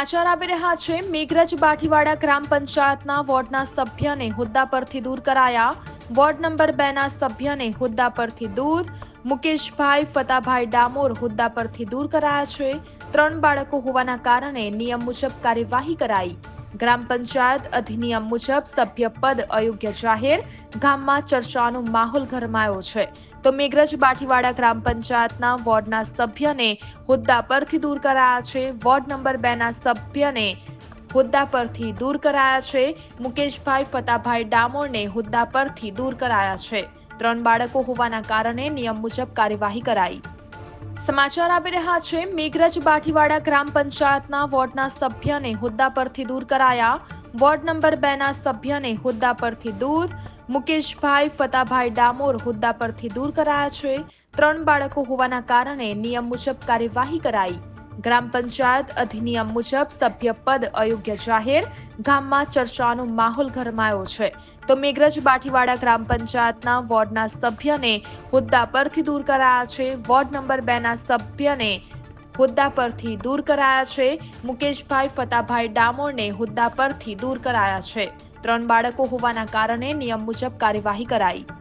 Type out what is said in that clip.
સમાચાર આવી રહ્યા છે. મેઘરજ બાઠીવાડા ગ્રામ પંચાયતના વોર્ડના સભ્યને હોદ્દા પરથી દૂર કરાયા. વોર્ડ નંબર બે ના સભ્યને હોદ્દા પરથી દૂર. મુકેશભાઈ, ફતાભાઈ ડામોર હોદ્દા પરથી દૂર કરાયા છે. ત્રણ બાળકો હોવાના કારણે નિયમ મુજબ કાર્યવાહી કરાઈ. ગ્રામ પંચાયત અધિનિયમ મુજબ સભ્ય પદ અયોગ્ય જાહેર ગામમાં ચર્ચાનો માહોલ ગરમાયો છે. તો મેઘરજ બાઠીવાડા ગ્રામ પંચાયતના વોર્ડના સભ્યને હોદ્દા પરથી દૂર કરાયા છે. વોર્ડ નંબર બેના સભ્યને હોદ્દા પરથી દૂર કરાયા છે. મુકેશભાઈ ફતાભાઈ ડામોરને હોદ્દા પરથી દૂર કરાયા છે. ત્રણ બાળકો હોવાના કારણે નિયમ મુજબ કાર્યવાહી કરાઈ. સમાચાર આવી રહ્યા છે. મેઘરજ બાઠીવાડા ગ્રામ પંચાયતના વોર્ડના સભ્યને હોદ્દા પરથી દૂર કરાયા. વોર્ડ નંબર બે ના સભ્યને હોદ્દા પરથી દૂર. મુકેશભાઈ, ફતાભાઈ ડામોર હોદ્દા પરથી દૂર કરાયા છે. ત્રણ બાળકો હોવાના કારણે નિયમ મુજબ કાર્યવાહી કરાઈ. ગ્રામ પંચાયત અધિનિયમ મુજબ સભ્ય પદ અયોગ્ય જાહેર. ગામમાં ચર્ચાનો માહોલ ગરમાયો છે. તો મેઘરજ બાઠીવાડા ગ્રામ પંચાયતના વોર્ડના સભ્યને હોદ્દા પરથી દૂર કરાયા છે. વોર્ડ નંબર બે ના સભ્યને હોદ્દા પરથી દૂર કરાયા છે. મુકેશભાઈ ફતાભાઈ ડામોરને હોદ્દા પરથી દૂર કરાયા છે. ત્રણ બાળકો હોવાના કારણે નિયમ મુજબ કાર્યવાહી કરાઈ.